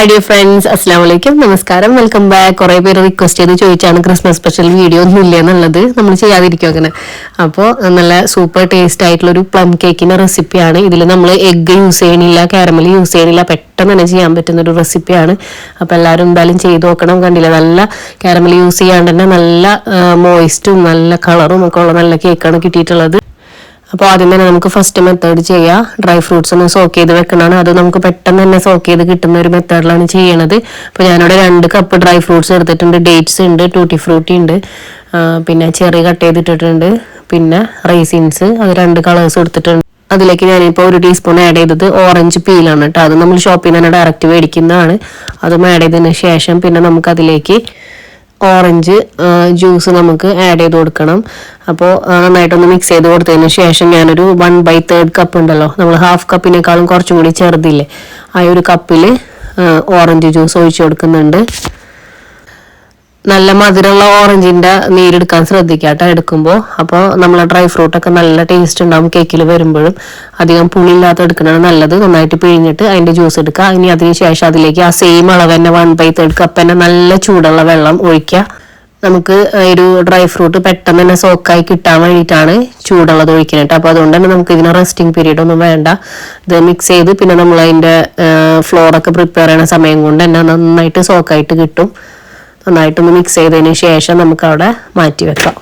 Hi dear friends അസ്സാം വലൈക്കും നമസ്കാരം വെൽക്കം ബാക്ക് കുറെ പേര് റിക്വസ്റ്റ് ചെയ്ത് ചോദിച്ചാണ് ക്രിസ്മസ് സ്പെഷ്യൽ വീഡിയോ ഒന്നും ഇല്ല എന്നുള്ളത്. നമ്മൾ ചെയ്യാതിരിക്കും അങ്ങനെ. അപ്പോൾ നല്ല സൂപ്പർ ടേസ്റ്റ് ആയിട്ടുള്ള ഒരു പ്ലം കേക്കിന്റെ റെസിപ്പിയാണ് ഇതിൽ നമ്മൾ എഗ്ഗ് യൂസ് ചെയ്യണില്ല കാരമൽ യൂസ് ചെയ്യണില്ല. പെട്ടെന്ന് തന്നെ ചെയ്യാൻ പറ്റുന്ന ഒരു റെസിപ്പിയാണ് അപ്പോൾ എല്ലാവരും എന്തായാലും ചെയ്ത് നോക്കണം. കണ്ടില്ല? നല്ല കാരമൽ യൂസ് ചെയ്യാണ്ട് തന്നെ നല്ല മോയിസ്റ്റും നല്ല കളറും ഒക്കെ ഉള്ള നല്ല കേക്കാണ് കിട്ടിയിട്ടുള്ളത്. അപ്പോൾ ആദ്യം തന്നെ നമുക്ക് ഫസ്റ്റ് മെത്തേഡ് ചെയ്യാം. ഡ്രൈ ഫ്രൂട്ട്സ് ഒന്ന് സോക്ക് ചെയ്ത് വെക്കണമാണ് അത് നമുക്ക് പെട്ടെന്ന് തന്നെ സോക്ക് ചെയ്ത് കിട്ടുന്ന ഒരു മെത്തേഡിലാണ് ചെയ്യണത്. അപ്പോൾ ഞാനിവിടെ രണ്ട് കപ്പ് ഡ്രൈ ഫ്രൂട്ട്സ് എടുത്തിട്ടുണ്ട്. ഡേറ്റ്സ് ഉണ്ട് ടൂട്ടി ഫ്രൂട്ടി ഉണ്ട്. പിന്നെ ചെറി കട്ട് ചെയ്തിട്ടിട്ടുണ്ട്. പിന്നെ റൈസിൻസ് അത് രണ്ട് കളേഴ്സ് എടുത്തിട്ടുണ്ട്. അതിലേക്ക് ഞാനിപ്പോൾ ഒരു ടീസ്പൂൺ ആഡ് ചെയ്തത് ഓറഞ്ച് പീലാണ് കേട്ടോ അത് നമ്മൾ ഷോപ്പിൽ നിന്ന് തന്നെ ഡയറക്റ്റ് മേടിക്കുന്നതാണ്. അതും ആഡ് ചെയ്തതിന് ശേഷം പിന്നെ നമുക്ക് അതിലേക്ക് ഓറഞ്ച് ജ്യൂസ് നമുക്ക് ആഡ് ചെയ്ത് കൊടുക്കണം. അപ്പോൾ നന്നായിട്ടൊന്ന് മിക്സ് ചെയ്ത് കൊടുത്തതിന് ശേഷം ഞാനൊരു വൺ ബൈ തേർഡ് കപ്പ് ഉണ്ടല്ലോ നമ്മൾ ഹാഫ് കപ്പിനേക്കാളും കുറച്ചും കൂടി ചെറുതില്ലേ ആ ഒരു കപ്പിൽ ഓറഞ്ച് ജ്യൂസ് ഒഴിച്ചു കൊടുക്കുന്നുണ്ട്. നല്ല മധുരമുള്ള ഓറഞ്ചിന്റെ നീരെടുക്കാൻ ശ്രദ്ധിക്കാട്ടോ കേട്ടോ എടുക്കുമ്പോൾ അപ്പോൾ നമ്മളെ ഡ്രൈ ഫ്രൂട്ട് ഒക്കെ നല്ല ടേസ്റ്റ് ഉണ്ടാവും കേക്കിൽ വരുമ്പോഴും. അധികം പുളിയില്ലാത്ത എടുക്കണതാണ് നല്ലത്. നന്നായിട്ട് പിഴിഞ്ഞിട്ട് അതിന്റെ ജ്യൂസ് എടുക്കുക. ഇനി അതിന് ശേഷം അതിലേക്ക് ആ സെയിം അളവ് തന്നെ വൺ ബൈ തേർഡ് കപ്പ് തന്നെ നല്ല ചൂടുള്ള വെള്ളം ഒഴിക്കുക. നമുക്ക് ഒരു ഡ്രൈ ഫ്രൂട്ട് പെട്ടെന്ന് തന്നെ സോക്കായി കിട്ടാൻ വേണ്ടിയിട്ടാണ് ചൂടുള്ളത് ഒഴിക്കുന്നത് അപ്പോൾ അതുകൊണ്ട് തന്നെ നമുക്ക് ഇതിന് റെസ്റ്റിംഗ് പീരീഡ് ഒന്നും വേണ്ട. ഇത് മിക്സ് ചെയ്ത് പിന്നെ നമ്മൾ അതിന്റെ ഫ്ലോറൊക്കെ പ്രിപ്പയർ ചെയ്യുന്ന സമയം കൊണ്ട് തന്നെ നന്നായിട്ട് സോക്കായിട്ട് കിട്ടും. നന്നായിട്ടൊന്ന് മിക്സ് ചെയ്തതിന് ശേഷം നമുക്ക് അവിടെ മാറ്റി വെക്കാം.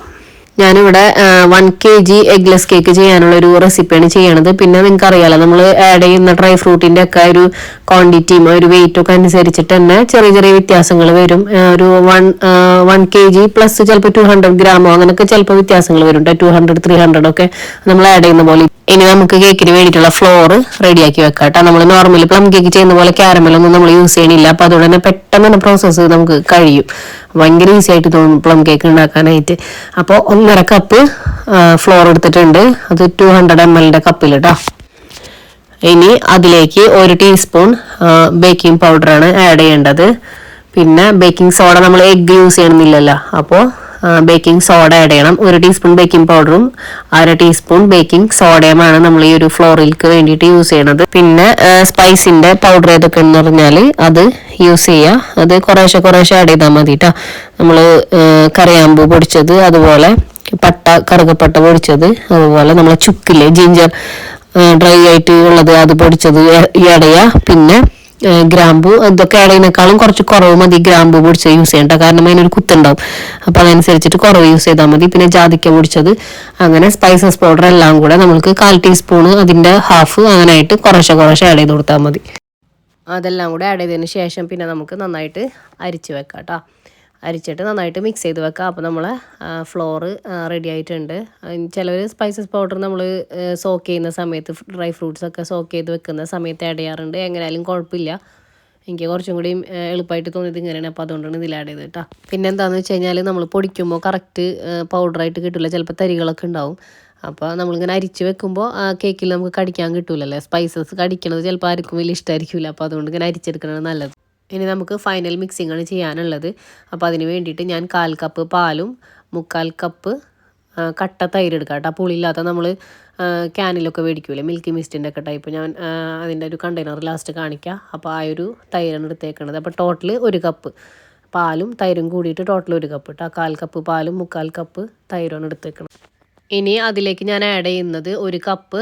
ഞാനിവിടെ one K G eggless cake ചെയ്യാനുള്ള ഒരു റെസിപ്പിയാണ് ചെയ്യണത്. പിന്നെ നിങ്ങൾക്ക് അറിയാലോ നമ്മൾ ആഡ് ചെയ്യുന്ന ഡ്രൈ ഫ്രൂട്ടിന്റെ ഒക്കെ ഒരു ക്വാണ്ടിറ്റിയും ഒരു വെയിറ്റും ഒക്കെ അനുസരിച്ചിട്ട് തന്നെ ചെറിയ ചെറിയ വ്യത്യാസങ്ങൾ വരും. ഒരു one one K G plus ചിലപ്പോൾ ടു ഹൺഡ്രഡ് ഗ്രാമോ അങ്ങനെയൊക്കെ ചിലപ്പോൾ വ്യത്യാസങ്ങൾ വരും ടു ഹൺഡ്രഡ് ത്രീ ഹൺഡ്രഡ് ഒക്കെ നമ്മൾ ആഡ് ചെയ്യുന്ന പോലെ ഇനി നമുക്ക് കേക്കിന് വേണ്ടിയിട്ടുള്ള ഫ്ലോർ റെഡിയാക്കി വെക്കാം കേട്ടോ നമ്മൾ നോർമലി പ്ലം കേക്ക് ചെയ്യുന്ന പോലെ ക്യാരമലൊന്നും നമ്മൾ യൂസ് ചെയ്യണില്ല. അപ്പൊ അതുകൊണ്ട് തന്നെ പെട്ടെന്ന് തന്നെ പ്രോസസ്സ് നമുക്ക് കഴിയും. ഭയങ്കര ഈസി ആയിട്ട് തോന്നും പ്ലം കേക്ക് ഉണ്ടാക്കാനായിട്ട്. അപ്പോൾ ഒന്നര കപ്പ് ഫ്ലോർ എടുത്തിട്ടുണ്ട്. അത് ടു ഹൺഡ്രഡ് എം എല്ലിന്റെ കപ്പിൽ കേട്ടോ ഇനി അതിലേക്ക് ഒരു ടീസ്പൂൺ ബേക്കിംഗ് പൗഡറാണ് ആഡ് ചെയ്യേണ്ടത്. പിന്നെ ബേക്കിംഗ് സോഡ നമ്മൾ എഗ്ഗ് യൂസ് ചെയ്യണമെന്നില്ലല്ലോ അപ്പോൾ ബേക്കിംഗ് സോഡ ആഡ് ചെയ്യണം. ഒരു ടീസ്പൂൺ ബേക്കിംഗ് പൗഡറും അര ടീസ്പൂൺ ബേക്കിംഗ് സോഡയുമാണ് നമ്മൾ ഈ ഒരു ഫ്ലോറിൽക്ക് വേണ്ടിയിട്ട് യൂസ് ചെയ്യണത്. പിന്നെ സ്പൈസിന്റെ പൗഡർ ഏതൊക്കെ എന്ന് പറഞ്ഞാൽ അത് യൂസ് ചെയ്യുക. അത് കുറേശ്ശെ കുറേശ്ശെ ആഡ് ചെയ്താൽ മതി കേട്ടോ നമ്മൾ കറിയാമ്പൂ പൊടിച്ചത് അതുപോലെ പട്ട കറുകപ്പട്ട പൊടിച്ചത് അതുപോലെ നമ്മളെ ചുക്കില്ലേ ജിഞ്ചർ ഡ്രൈ ആയിട്ട് ഉള്ളത് അത് പൊടിച്ചത് ഇടയ പിന്നെ ഗ്രാമ്പു ഇതൊക്കെ ഇടയിനേക്കാളും കുറച്ച് കുറവ് മതി. ഗ്രാമ്പു പൊടിച്ചത് യൂസ് ചെയ്യണ്ട. കാരണം അതിനൊരു കുത്തുണ്ടാവും. അപ്പൊ അതനുസരിച്ചിട്ട് കുറവ് യൂസ് ചെയ്താൽ മതി. പിന്നെ ജാതിക്ക പൊടിച്ചത്. അങ്ങനെ സ്പൈസസ് പൗഡർ എല്ലാം കൂടെ നമുക്ക് കാൽ ടീസ്പൂണ് അതിന്റെ ഹാഫ് അങ്ങനെ ആയിട്ട് കുറേശ്ശെ കുറേശ്ശെ ആഡ് ചെയ്ത് കൊടുത്താൽ മതി. അതെല്ലാം കൂടെ ആഡ് ചെയ്തതിന് ശേഷം പിന്നെ നമുക്ക് നന്നായിട്ട് അരിച്ച് വെക്കാം കേട്ടോ അരിച്ചിട്ട് നന്നായിട്ട് മിക്സ് ചെയ്ത് വെക്കുക അപ്പോൾ നമ്മൾ ഫ്ലോറ് റെഡി ആയിട്ടുണ്ട്. ചിലവർ സ്പൈസസ് പൗഡർ നമ്മൾ സോക്ക് ചെയ്യുന്ന സമയത്ത് ഡ്രൈ ഫ്രൂട്ട്സ് ഒക്കെ സോക്ക് ചെയ്ത് വെക്കുന്ന സമയത്ത് ആഡ് ചെയ്യാറുണ്ട്. എങ്ങനെയായാലും കുഴപ്പമില്ല എനിക്ക് കുറച്ചും കൂടി എളുപ്പമായിട്ട് തോന്നിയത് ഇങ്ങനെയാണ്. അപ്പോൾ അതുകൊണ്ടാണ് ഇതിൽ ആഡ് ചെയ്തത് കേട്ടോ പിന്നെ എന്താണെന്ന് വെച്ച് കഴിഞ്ഞാൽ നമ്മൾ പൊടിക്കുമ്പോൾ കറക്റ്റ് പൗഡറായിട്ട് കിട്ടില്ല ചിലപ്പോൾ തരികളൊക്കെ ഉണ്ടാവും. അപ്പോൾ നമ്മളിങ്ങനെ അരിച്ച് വെക്കുമ്പോൾ ആ കേക്കിൽ നമുക്ക് കടിക്കാൻ കിട്ടില്ലല്ലേ സ്പൈസസ് കടിക്കണത് ചിലപ്പോൾ ആർക്കും വലിയ ഇഷ്ടമായിരിക്കില്ല അപ്പോൾ അതുകൊണ്ട് ഇങ്ങനെ അരിച്ചെടുക്കണത് നല്ലത്. ഇനി നമുക്ക് ഫൈനൽ മിക്സിംഗ് ആണ് ചെയ്യാനുള്ളത്. അപ്പോൾ അതിന് വേണ്ടിയിട്ട് ഞാൻ കാൽ കപ്പ് പാലും മുക്കാൽ കപ്പ് കട്ട തൈര് എടുക്കാം കേട്ടോ. പുളിയില്ലാത്ത നമ്മൾ ക്യാനിലൊക്കെ മേടിക്കൂലേ? മിൽക്കി മിസ്റ്റിന്റെ ഒക്കെ ടൈപ്പ് ഞാൻ അതിന്റെ ഒരു കണ്ടെയ്നർ ലാസ്റ്റ് കാണിക്കാം. അപ്പോൾ ആ ഒരു തൈരാണ് എടുത്തേക്കണത്. അപ്പോൾ ടോട്ടൽ ഒരു കപ്പ് പാലും തൈരും കൂടിയിട്ട് ടോട്ടൽ ഒരു കപ്പ് കേട്ടോ കാൽ കപ്പ് പാലും മുക്കാൽ കപ്പ് തൈരാണ് എടുത്തേക്കണം ഇനി അതിലേക്ക് ഞാൻ ആഡ് ചെയ്യുന്നത് ഒരു കപ്പ്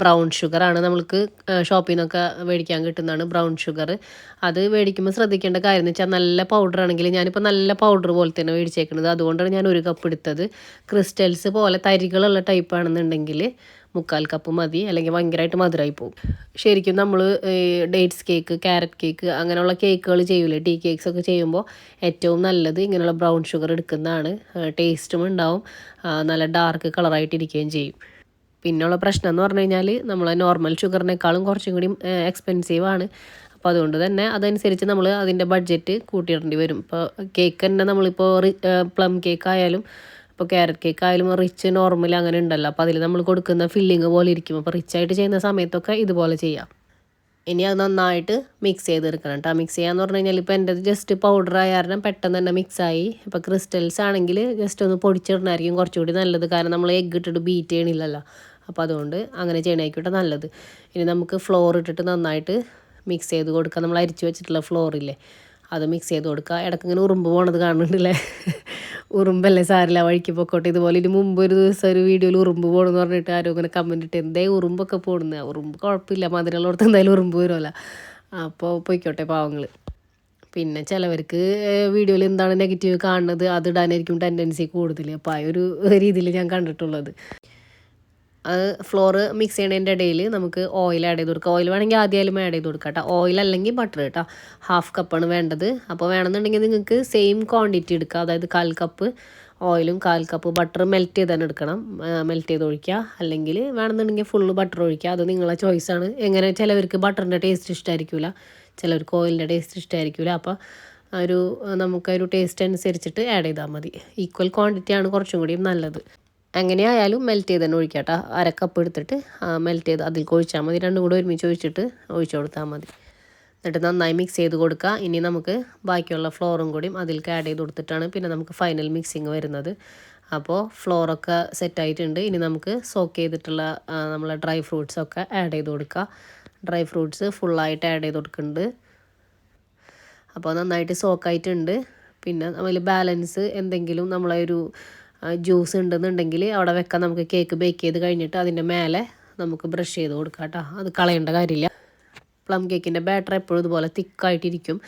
ബ്രൗൺ ഷുഗറാണ്. നമ്മൾക്ക് ഷോപ്പിൽ നിന്നൊക്കെ മേടിക്കാൻ കിട്ടുന്നതാണ് ബ്രൗൺ ഷുഗർ അത് മേടിക്കുമ്പോൾ ശ്രദ്ധിക്കേണ്ട കാര്യം എന്ന് വെച്ചാൽ നല്ല പൗഡർ ആണെങ്കിൽ ഞാനിപ്പോൾ നല്ല പൗഡർ പോലെ തന്നെ മേടിച്ചേക്കുന്നത് അതുകൊണ്ടാണ് ഞാൻ ഒരു കപ്പ് എടുത്തത്. ക്രിസ്റ്റൽസ് പോലെ തരികളുള്ള ടൈപ്പ് ആണെന്നുണ്ടെങ്കിൽ മുക്കാൽ കപ്പ് മതി അല്ലെങ്കിൽ ഭയങ്കരമായിട്ട് മധുരമായി പോകും ശരിക്കും നമ്മൾ ഡേറ്റ്സ് കേക്ക് ക്യാരറ്റ് കേക്ക് അങ്ങനെയുള്ള കേക്കുകൾ ചെയ്യൂലേ? ടീ കേക്ക്സ് ഒക്കെ ചെയ്യുമ്പോൾ ഏറ്റവും നല്ലത് ഇങ്ങനെയുള്ള ബ്രൗൺ ഷുഗർ എടുക്കുന്നതാണ്. ടേസ്റ്റും ഉണ്ടാവും. നല്ല ഡാർക്ക് കളറായിട്ടിരിക്കുകയും ചെയ്യും. പിന്നെയുള്ള പ്രശ്നം എന്ന് പറഞ്ഞു കഴിഞ്ഞാൽ നമ്മൾ നോർമൽ ഷുഗറിനേക്കാളും കുറച്ചും കൂടി എക്സ്പെൻസീവ് ആണ്. അപ്പോൾ അതുകൊണ്ട് തന്നെ അതനുസരിച്ച് നമ്മൾ അതിന്റെ ബഡ്ജറ്റ് കൂട്ടിയിടേണ്ടി വരും. ഇപ്പോൾ കേക്ക് തന്നെ നമ്മളിപ്പോൾ പ്ലം കേക്ക് ആയാലും ഇപ്പോൾ ക്യാരറ്റ് കേക്ക് ആയാലും റിച്ച് നോർമൽ അങ്ങനെ ഉണ്ടല്ലോ. അപ്പോൾ അതിൽ നമ്മൾ കൊടുക്കുന്ന ഫില്ലിങ് പോലെ ഇരിക്കും. അപ്പോൾ റിച്ച് ആയിട്ട് ചെയ്യുന്ന സമയത്തൊക്കെ ഇതുപോലെ ചെയ്യാം. ഇനി അത് നന്നായിട്ട് മിക്സ് ചെയ്തെടുക്കണം കേട്ടോ മിക്സ് ചെയ്യാന്ന് പറഞ്ഞു കഴിഞ്ഞാൽ ഇപ്പോൾ എന്റെ ജസ്റ്റ് പൗഡർ ആയ കാരണം പെട്ടെന്ന് തന്നെ മിക്സായി ഇപ്പോൾ ക്രിസ്റ്റൽസ് ആണെങ്കിൽ ജസ്റ്റ് ഒന്ന് പൊടിച്ചിടണമായിരിക്കും കുറച്ചുകൂടി നല്ലത്. കാരണം നമ്മൾ എഗ്ഗ് ഇട്ടിട്ട് ബീറ്റ് ചെയ്യണില്ലല്ലോ. അപ്പോൾ അതുകൊണ്ട് അങ്ങനെ ചെയ്യണമായിക്കോട്ടെ നല്ലത്. ഇനി നമുക്ക് ഫ്ലോർ ഇട്ടിട്ട് നന്നായിട്ട് മിക്സ് ചെയ്ത് കൊടുക്കുക നമ്മൾ അരിച്ചു വെച്ചിട്ടുള്ള ഫ്ലോറില്ലേ അത് മിക്സ് ചെയ്ത് കൊടുക്കുക. ഇടയ്ക്ക് ഇങ്ങനെ ഉറുമ്പ് പോണത് കാണുന്നുണ്ടല്ലേ? ഉറുമ്പല്ലേ സാരില്ല വഴിക്ക് പൊക്കോട്ടെ. ഇതുപോലെ ഇനി മുമ്പ് ഒരു ദിവസം ഒരു വീഡിയോയിൽ ഉറുമ്പ് പോകണമെന്ന് പറഞ്ഞിട്ട് ആരും ഇങ്ങനെ കമന്റ് ഇട്ട് എന്തേ ഉറുമ്പൊക്കെ പോകുന്നത് ഉറുമ്പ് കുഴപ്പമില്ല. മധുരമുള്ളടത്ത് എന്തായാലും ഉറുമ്പ് വരുമല്ലോ അപ്പോൾ പൊയ്ക്കോട്ടെ പാവങ്ങൾ പിന്നെ ചിലവർക്ക് വീഡിയോയിൽ എന്താണ് നെഗറ്റീവ് കാണുന്നത് അത് ഇടാനായിരിക്കും ടെൻഡൻസി കൂടുതൽ അപ്പോൾ ആ ഒരു രീതിയിൽ ഞാൻ കണ്ടിട്ടുള്ളത്. അത് ഫ്ലോറ് മിക്സ് ചെയ്യണതിന്റെ ഇടയിൽ നമുക്ക് ഓയിൽ ആഡ് ചെയ്ത് കൊടുക്കാം. ഓയിൽ വേണമെങ്കിൽ ആദ്യമായാലും ആഡ് ചെയ്ത് കൊടുക്കാം കേട്ടോ ഓയിൽ അല്ലെങ്കിൽ ബട്ടർ കേട്ടോ ഹാഫ് കപ്പാണ് വേണ്ടത്. അപ്പോൾ വേണമെന്നുണ്ടെങ്കിൽ നിങ്ങൾക്ക് സെയിം ക്വാണ്ടിറ്റി എടുക്കുക അതായത് കാൽ കപ്പ് ഓയിലും കാൽ കപ്പ് ബട്ടർ മെൽറ്റ് ചെയ്ത് തന്നെ എടുക്കണം. മെൽറ്റ് ചെയ്ത് ഒഴിക്കുക. അല്ലെങ്കിൽ വേണമെന്നുണ്ടെങ്കിൽ ഫുള്ള് ബട്ടർ ഒഴിക്കുക. അത് നിങ്ങളെ ചോയ്സാണ് എങ്ങനെ ചിലവർക്ക് ബട്ടറിന്റെ ടേസ്റ്റ് ഇഷ്ടമായിരിക്കില്ല ചിലവർക്ക് ഓയിലിന്റെ ടേസ്റ്റ് ഇഷ്ടമായിരിക്കില്ല അപ്പോൾ ഒരു നമുക്കൊരു ടേസ്റ്റ് അനുസരിച്ചിട്ട് ആഡ് ചെയ്താൽ മതി. ഈക്വൽ ക്വാണ്ടിറ്റിയാണ് കുറച്ചും കൂടിയും നല്ലത്. എങ്ങനെയായാലും മെൽറ്റ് ചെയ്ത് തന്നെ ഒഴിക്കാം കേട്ടോ അരക്കപ്പ് എടുത്തിട്ട് മെൽറ്റ് ചെയ്ത് അതിൽ ഒഴിച്ചാൽ മതി. രണ്ടും കൂടെ ഒരുമിച്ച് ഒഴിച്ചിട്ട് ഒഴിച്ചു കൊടുത്താൽ മതി. എന്നിട്ട് നന്നായി മിക്സ് ചെയ്ത് കൊടുക്കുക ഇനി നമുക്ക് ബാക്കിയുള്ള ഫ്ലോറും കൂടിയും അതിലേക്ക് ആഡ് ചെയ്ത് കൊടുത്തിട്ടാണ് പിന്നെ നമുക്ക് ഫൈനൽ മിക്സിങ് വരുന്നത്. അപ്പോൾ ഫ്ലോറൊക്കെ സെറ്റായിട്ടുണ്ട് ഇനി നമുക്ക് സോക്ക് ചെയ്തിട്ടുള്ള നമ്മളെ ഡ്രൈ ഫ്രൂട്ട്സൊക്കെ ആഡ് ചെയ്ത് കൊടുക്കുക ഡ്രൈ ഫ്രൂട്ട്സ് ഫുള്ളായിട്ട് ആഡ് ചെയ്ത് കൊടുക്കുന്നുണ്ട്. അപ്പോൾ നന്നായിട്ട് സോക്കായിട്ടുണ്ട് പിന്നെ അതിൽ ബാലൻസ് എന്തെങ്കിലും നമ്മളെ ഒരു ജ്യൂസ് ഉണ്ടെന്നുണ്ടെങ്കിൽ അവിടെ വെക്കാൻ നമുക്ക് കേക്ക് ബേക്ക് ചെയ്ത് കഴിഞ്ഞിട്ട് അതിന്റെ മേലെ നമുക്ക് ബ്രഷ് ചെയ്ത് കൊടുക്കാം കേട്ടോ. അത് കളയേണ്ട കാര്യമില്ല. പ്ലം കേക്കിന്റെ ബാറ്റർ എപ്പോഴും ഇതുപോലെ തിക്കായിട്ടിരിക്കും.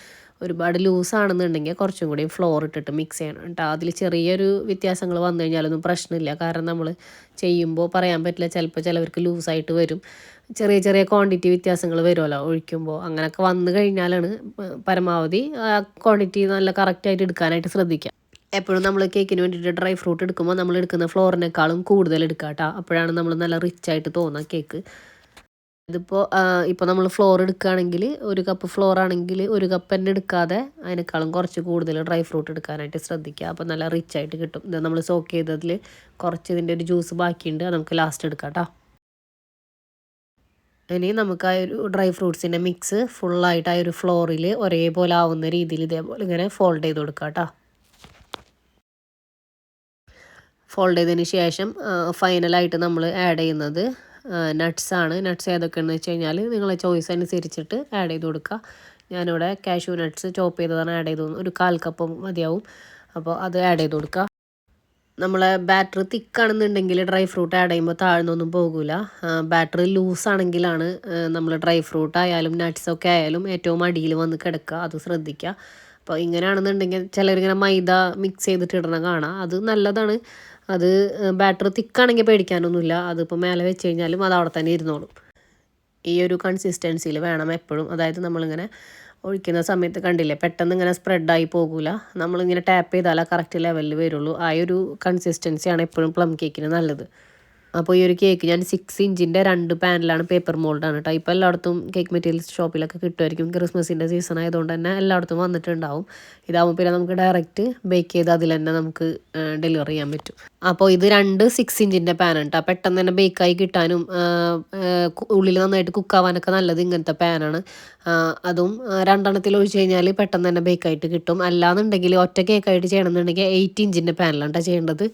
ഒരുപാട് ലൂസ് ആണെന്നുണ്ടെങ്കിൽ കുറച്ചും കൂടി ഫ്ലോർ ഇട്ടിട്ട് മിക്സ് ചെയ്യണം കേട്ടോ. അതിൽ ചെറിയൊരു വ്യത്യാസങ്ങൾ വന്നു കഴിഞ്ഞാലൊന്നും പ്രശ്നമില്ല. കാരണം നമ്മൾ ചെയ്യുമ്പോൾ പറയാൻ പറ്റില്ല ചിലപ്പോൾ ചിലവർക്ക് ലൂസായിട്ട് വരും. ചെറിയ ചെറിയ ക്വാണ്ടിറ്റി വ്യത്യാസങ്ങൾ വരുമല്ലോ ഒഴിക്കുമ്പോൾ. അങ്ങനെയൊക്കെ വന്നു കഴിഞ്ഞാലാണ് പരമാവധി ക്വാണ്ടിറ്റി നല്ല കറക്റ്റായിട്ട് എടുക്കാനായിട്ട് ശ്രദ്ധിക്കുക. എപ്പോഴും നമ്മൾ കേക്കിന് വേണ്ടിയിട്ട് ഡ്രൈ ഫ്രൂട്ട് എടുക്കുമ്പോൾ നമ്മൾ എടുക്കുന്ന ഫ്ലോറിനേക്കാളും കൂടുതൽ എടുക്കുക കേട്ടോ അപ്പോഴാണ് നമ്മൾ നല്ല റിച്ച് ആയിട്ട് തോന്നുക കേക്ക് ഇതിപ്പോൾ ഇപ്പോൾ നമ്മൾ ഫ്ലോർ എടുക്കുകയാണെങ്കിൽ ഒരു കപ്പ് ഫ്ലോർ ആണെങ്കിൽ ഒരു കപ്പ് തന്നെ എടുക്കാതെ അതിനേക്കാളും കുറച്ച് കൂടുതൽ ഡ്രൈ ഫ്രൂട്ട് എടുക്കാനായിട്ട് ശ്രദ്ധിക്കുക അപ്പോൾ നല്ല റിച്ച് ആയിട്ട് കിട്ടും. ഇത് നമ്മൾ സോക്ക് ചെയ്തതിൽ കുറച്ച് ഇതിന്റെ ഒരു ജ്യൂസ് ബാക്കിയുണ്ട് അത് നമുക്ക് ലാസ്റ്റ് എടുക്കാം കേട്ടോ ഇനി നമുക്ക് ആ ഒരു ഡ്രൈ ഫ്രൂട്ട്സിന്റെ മിക്സ് ഫുള്ളായിട്ട് ആ ഒരു ഫ്ലോറിൽ ഒരേപോലെ ആവുന്ന രീതിയിൽ ഇതേപോലെ ഇങ്ങനെ ഫോൾഡ് ചെയ്ത് കൊടുക്കാം കേട്ടോ ഫോൾഡ് ചെയ്തതിന് ശേഷം ഫൈനലായിട്ട് നമ്മൾ ആഡ് ചെയ്യുന്നത് നട്ട്സാണ് നട്ട്സ് ഏതൊക്കെയാണെന്ന് വെച്ച് കഴിഞ്ഞാൽ നിങ്ങളെ ചോയ്സ് അനുസരിച്ചിട്ട് ആഡ് ചെയ്ത് കൊടുക്കുക. ഞാനിവിടെ കാഷ്യൂ നട്ട്സ് ചോപ്പ് ചെയ്തതാണ് ആഡ് ചെയ്ത് ഒരു കാൽ കപ്പ് മതിയാവും. അപ്പോൾ അത് ആഡ് ചെയ്ത് കൊടുക്കുക. നമ്മളെ ബാറ്ററി തിക്കാണെന്നുണ്ടെങ്കിൽ ഡ്രൈ ഫ്രൂട്ട് ആഡ് ചെയ്യുമ്പോൾ താഴ്ന്നൊന്നും പോകില്ല ബാറ്ററി ലൂസ് ആണെങ്കിലാണ് നമ്മൾ ഡ്രൈ ഫ്രൂട്ട് ആയാലും നട്ട്സൊക്കെ ആയാലും ഏറ്റവും അടിയിൽ വന്ന് കിടക്കുക. അത് ശ്രദ്ധിക്കുക. അപ്പോൾ ഇങ്ങനെയാണെന്നുണ്ടെങ്കിൽ ചിലരിങ്ങനെ മൈദ മിക്സ് ചെയ്തിട്ട് ഇടണം കാണാം. അത് നല്ലതാണ്. അത് ബാറ്റർ തിക്കാണെങ്കിൽ പേടിക്കാനൊന്നുമില്ല. അതിപ്പോൾ മേലെ വെച്ച് കഴിഞ്ഞാലും അത് അവിടെ തന്നെ ഇരുന്നോളും. ഈ ഒരു കൺസിസ്റ്റൻസിയിൽ വേണം എപ്പോഴും. അതായത് നമ്മളിങ്ങനെ ഒഴിക്കുന്ന സമയത്ത് കണ്ടില്ലേ പെട്ടെന്ന് ഇങ്ങനെ സ്പ്രെഡായി പോകില്ല നമ്മളിങ്ങനെ ടാപ്പ് ചെയ്താലേ കറക്റ്റ് ലെവലിൽ വരുള്ളൂ. ആ ഒരു കൺസിസ്റ്റൻസിയാണ് എപ്പോഴും പ്ലം കേക്കിന് നല്ലത്. അപ്പോൾ ഈ ഒരു കേക്ക് ഞാൻ സിക്സ് ഇഞ്ചിന്റെ രണ്ട് പാനലാണ് പേപ്പർ മോൾഡാണ് കേട്ടോ ഇപ്പോൾ എല്ലായിടത്തും കേക്ക് മെറ്റീരിയൽസ് ഷോപ്പിലൊക്കെ കിട്ടുമായിരിക്കും ക്രിസ്മസിന്റെ സീസൺ ആയതുകൊണ്ട് തന്നെ എല്ലായിടത്തും വന്നിട്ടുണ്ടാവും. ഇതാകുമ്പോൾ പിന്നെ നമുക്ക് ഡയറക്റ്റ് ബേക്ക് ചെയ്ത് അതിൽ തന്നെ നമുക്ക് ഡെലിവറി ചെയ്യാൻ പറ്റും. അപ്പോൾ ഇത് രണ്ട് സിക്സ് ഇഞ്ചിന്റെ പാനാണ് കേട്ടോ പെട്ടെന്ന് തന്നെ ബേക്കായി കിട്ടാനും ഉള്ളിൽ നന്നായിട്ട് കുക്കാവാനൊക്കെ നല്ലത് ഇങ്ങനത്തെ പാനാണ് അതും രണ്ടെണ്ണത്തിൽ ഒഴിച്ച് കഴിഞ്ഞാൽ പെട്ടെന്ന് തന്നെ ബേക്കായിട്ട് കിട്ടും. അല്ലാന്നുണ്ടെങ്കിൽ ഒറ്റ കേക്കായിട്ട് ചെയ്യണമെന്നുണ്ടെങ്കിൽ എയ്റ്റ് ഇഞ്ചിന്റെ പാനലാണ് കേട്ടോ ചെയ്യേണ്ടത്.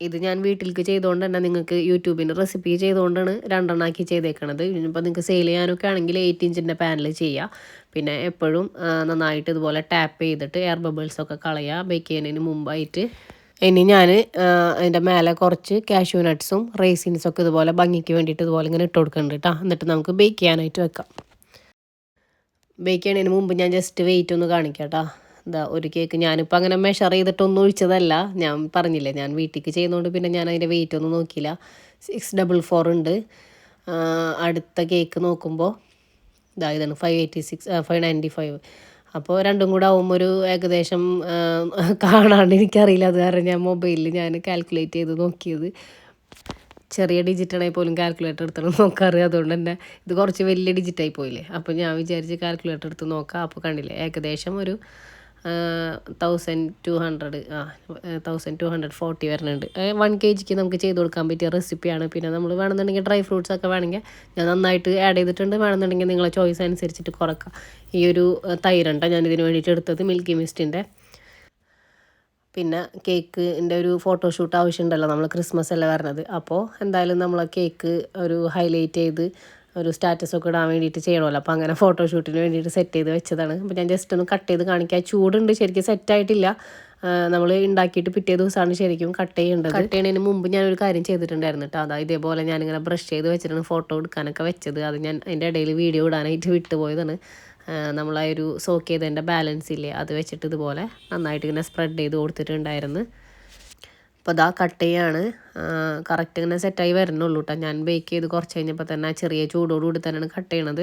ഇത് ഞാൻ വീട്ടിലേക്ക് ചെയ്തുകൊണ്ട് തന്നെ നിങ്ങൾക്ക് യൂട്യൂബിന്റെ റെസിപ്പി ചെയ്തുകൊണ്ടാണ് രണ്ടെണ്ണാക്കി ചെയ്തേക്കണത്. ഇനിയിപ്പോൾ നിങ്ങൾക്ക് സെയിൽ ചെയ്യാനൊക്കെ ആണെങ്കിൽ എയ്റ്റ് ഇഞ്ചിന്റെ പാനൽ ചെയ്യുക പിന്നെ എപ്പോഴും നന്നായിട്ട് ഇതുപോലെ ടാപ്പ് ചെയ്തിട്ട് എയർ ബബിൾസ് ഒക്കെ കളയുക ബേക്ക് ചെയ്യുന്നതിന് മുമ്പായിട്ട്. ഇനി ഞാൻ അതിന്റെ മേലെ കുറച്ച് കാഷ്യൂ നട്ട്സും റേസിൻസും ഒക്കെ ഇതുപോലെ ഭംഗിക്ക് വേണ്ടിയിട്ട് ഇതുപോലെ ഇങ്ങനെ ഇട്ട് കൊടുക്കുന്നുണ്ട് കേട്ടോ എന്നിട്ട് നമുക്ക് ബേക്ക് ചെയ്യാനായിട്ട് വെക്കാം. ബേക്ക് ചെയ്യുന്നതിന് മുമ്പ് ഞാൻ ജസ്റ്റ് വെയിറ്റ് ഒന്ന് കാണിക്കാം കേട്ടോ എന്താ ഒരു കേക്ക് ഞാനിപ്പോൾ അങ്ങനെ മെഷർ ചെയ്തിട്ടൊന്നും ഒഴിച്ചതല്ല. ഞാൻ പറഞ്ഞില്ലേ ഞാൻ വീട്ടിലേക്ക് ചെയ്യുന്നതുകൊണ്ട് പിന്നെ ഞാൻ അതിന്റെ വെയിറ്റ് ഒന്നും നോക്കിയില്ല. സിക്സ് ഡബിൾ ഫോർ ഉണ്ട്. അടുത്ത കേക്ക് നോക്കുമ്പോൾ ഇതാ ഇതാണ് five eighty six five ninety five അപ്പോൾ രണ്ടും കൂടെ ആകുമ്പോൾ ഒരു ഏകദേശം കാണാണ്ട് എനിക്കറിയില്ല. അത് കാരണം ഞാൻ മൊബൈലിൽ ഞാൻ കാൽക്കുലേറ്റ് ചെയ്ത് നോക്കിയത്. ചെറിയ ഡിജിറ്റാണെങ്കിൽ പോലും കാൽക്കുലേറ്റർ എടുത്തിട്ട് നോക്കാറ്. അതുകൊണ്ട് തന്നെ ഇത് കുറച്ച് വലിയ ഡിജിറ്റായി പോയില്ലേ. അപ്പോൾ ഞാൻ വിചാരിച്ച് കാൽക്കുലേറ്റർ എടുത്ത് നോക്കാം. അപ്പോൾ കണ്ടില്ലേ ഏകദേശം ഒരു തൗസൻഡ് ടു ഹൺഡ്രഡ് ആ തൗസൻഡ് ടു ഹൺഡ്രഡ് ഫോർട്ടി വരുന്നുണ്ട്. വൺ കെ ജിക്ക് നമുക്ക് ചെയ്ത് കൊടുക്കാൻ പറ്റിയ റെസിപ്പിയാണ് പിന്നെ നമ്മൾ വേണമെന്നുണ്ടെങ്കിൽ ഡ്രൈ ഫ്രൂട്ട്സ് ഒക്കെ വേണമെങ്കിൽ ഞാൻ നന്നായിട്ട് ആഡ് ചെയ്തിട്ടുണ്ട്. വേണമെന്നുണ്ടെങ്കിൽ നിങ്ങളെ ചോയ്സ് അനുസരിച്ചിട്ട് കുറക്കാം. ഈ ഒരു തൈരണ്ട ഇതിന് വേണ്ടിയിട്ട് എടുത്തത് മിൽക്കി മിസ്റ്റിന്റെ പിന്നെ കേക്കിന്റെ ഒരു ഫോട്ടോഷൂട്ട് ആവശ്യമുണ്ടല്ലോ നമ്മൾ ക്രിസ്മസ് അല്ലേ വരണത് അപ്പോൾ എന്തായാലും നമ്മൾ കേക്ക് ഒരു ഹൈലൈറ്റ് ചെയ്ത് ഒരു സ്റ്റാറ്റസ് ഒക്കെ ഇടാൻ വേണ്ടിയിട്ട് ചെയ്യണമല്ലോ. അപ്പോൾ അങ്ങനെ ഫോട്ടോഷൂട്ടിന് വേണ്ടിയിട്ട് സെറ്റ് ചെയ്ത് വെച്ചതാണ്. അപ്പോൾ ഞാൻ ജസ്റ്റ് ഒന്ന് കട്ട് ചെയ്ത് കാണിക്കാം. ചൂടുണ്ട് ശരിക്കും സെറ്റായിട്ടില്ല നമ്മൾ ഉണ്ടാക്കിയിട്ട് പിറ്റേ ദിവസമാണ് ശരിക്കും കട്ട് ചെയ്യേണ്ടത്. കട്ട് ചെയ്യുന്നതിന് മുമ്പ് ഞാനൊരു കാര്യം ചെയ്തിട്ടുണ്ടായിരുന്നു കേട്ടോ അതാ ഇതേപോലെ ഞാനിങ്ങനെ ബ്രഷ് ചെയ്ത് വെച്ചിട്ടാണ് ഫോട്ടോ എടുക്കാനൊക്കെ വെച്ചത്. അത് ഞാൻ അതിന്റെ ഇടയിൽ വീഡിയോ ഇടാനായിട്ട് വിട്ടുപോയതാണ്. ആ ഒരു സോക്ക് ചെയ്തതിന്റെ ബാലൻസ് ഇല്ലേ അത് വെച്ചിട്ട് ഇതുപോലെ നന്നായിട്ട് ഇങ്ങനെ സ്പ്രെഡ് ചെയ്ത് കൊടുത്തിട്ടുണ്ടായിരുന്നു. അപ്പോൾ അതാ കട്ട് ചെയ്യാണ് കറക്റ്റ് ഇങ്ങനെ സെറ്റായി വരണുള്ളൂ കേട്ടോ ഞാൻ ബേക്ക് ചെയ്ത് കുറച്ച് കഴിഞ്ഞപ്പോൾ തന്നെ ചെറിയ ചൂടോടുകൂടി തന്നെയാണ് കട്ട് ചെയ്യണത്.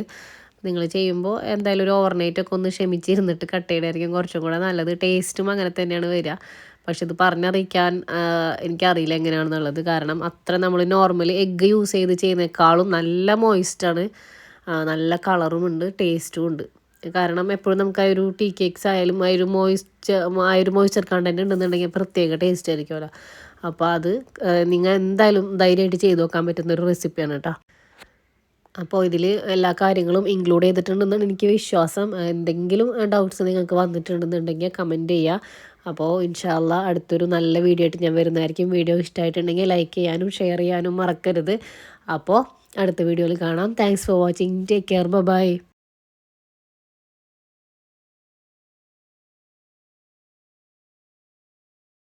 നിങ്ങൾ ചെയ്യുമ്പോൾ എന്തായാലും ഒരു ഓവർനൈറ്റ് ഒക്കെ ഒന്ന് ക്ഷമിച്ചിരുന്നിട്ട് കട്ട് ചെയ്യണമായിരിക്കും കുറച്ചും കൂടെ നല്ലത്. ടേസ്റ്റും അങ്ങനെ തന്നെയാണ് വരിക. പക്ഷെ ഇത് പറഞ്ഞറിയിക്കാൻ എനിക്കറിയില്ല എങ്ങനെയാണെന്നുള്ളത്. കാരണം അത്ര നമ്മൾ നോർമലി എഗ്ഗ് യൂസ് ചെയ്ത് ചെയ്യുന്നേക്കാളും നല്ല മോയിസ്റ്റാണ് നല്ല കളറുമുണ്ട് ടേസ്റ്റും ഉണ്ട്. കാരണം എപ്പോഴും നമുക്ക് ആ ഒരു ടീ കേക്ക്സ് ആയാലും ആ ഒരു മോയിസ്ചർ ആ ഒരു മോയ്സ്ചർ കണ്ടന്റ് ഉണ്ടെന്നുണ്ടെങ്കിൽ പ്രത്യേക ടേസ്റ്റ് ആയിരിക്കുമല്ലോ അപ്പോൾ അത് നിങ്ങൾ എന്തായാലും ധൈര്യമായിട്ട് ചെയ്തു നോക്കാൻ പറ്റുന്ന ഒരു റെസിപ്പിയാണ് കേട്ടോ അപ്പോൾ ഇതിൽ എല്ലാ കാര്യങ്ങളും ഇൻക്ലൂഡ് ചെയ്തിട്ടുണ്ടെന്നാണ് എനിക്ക് വിശ്വാസം. എന്തെങ്കിലും ഡൗട്ട്സ് നിങ്ങൾക്ക് വന്നിട്ടുണ്ടെന്നുണ്ടെങ്കിൽ കമന്റ് ചെയ്യുക അപ്പോൾ ഇൻഷാല്ല അടുത്തൊരു നല്ല വീഡിയോ ആയിട്ട് ഞാൻ വരുന്നതായിരിക്കും. വീഡിയോ ഇഷ്ടമായിട്ടുണ്ടെങ്കിൽ ലൈക്ക് ചെയ്യാനും ഷെയർ ചെയ്യാനും മറക്കരുത്. അപ്പോൾ അടുത്ത വീഡിയോയിൽ കാണാം. Thanks for watching take care bye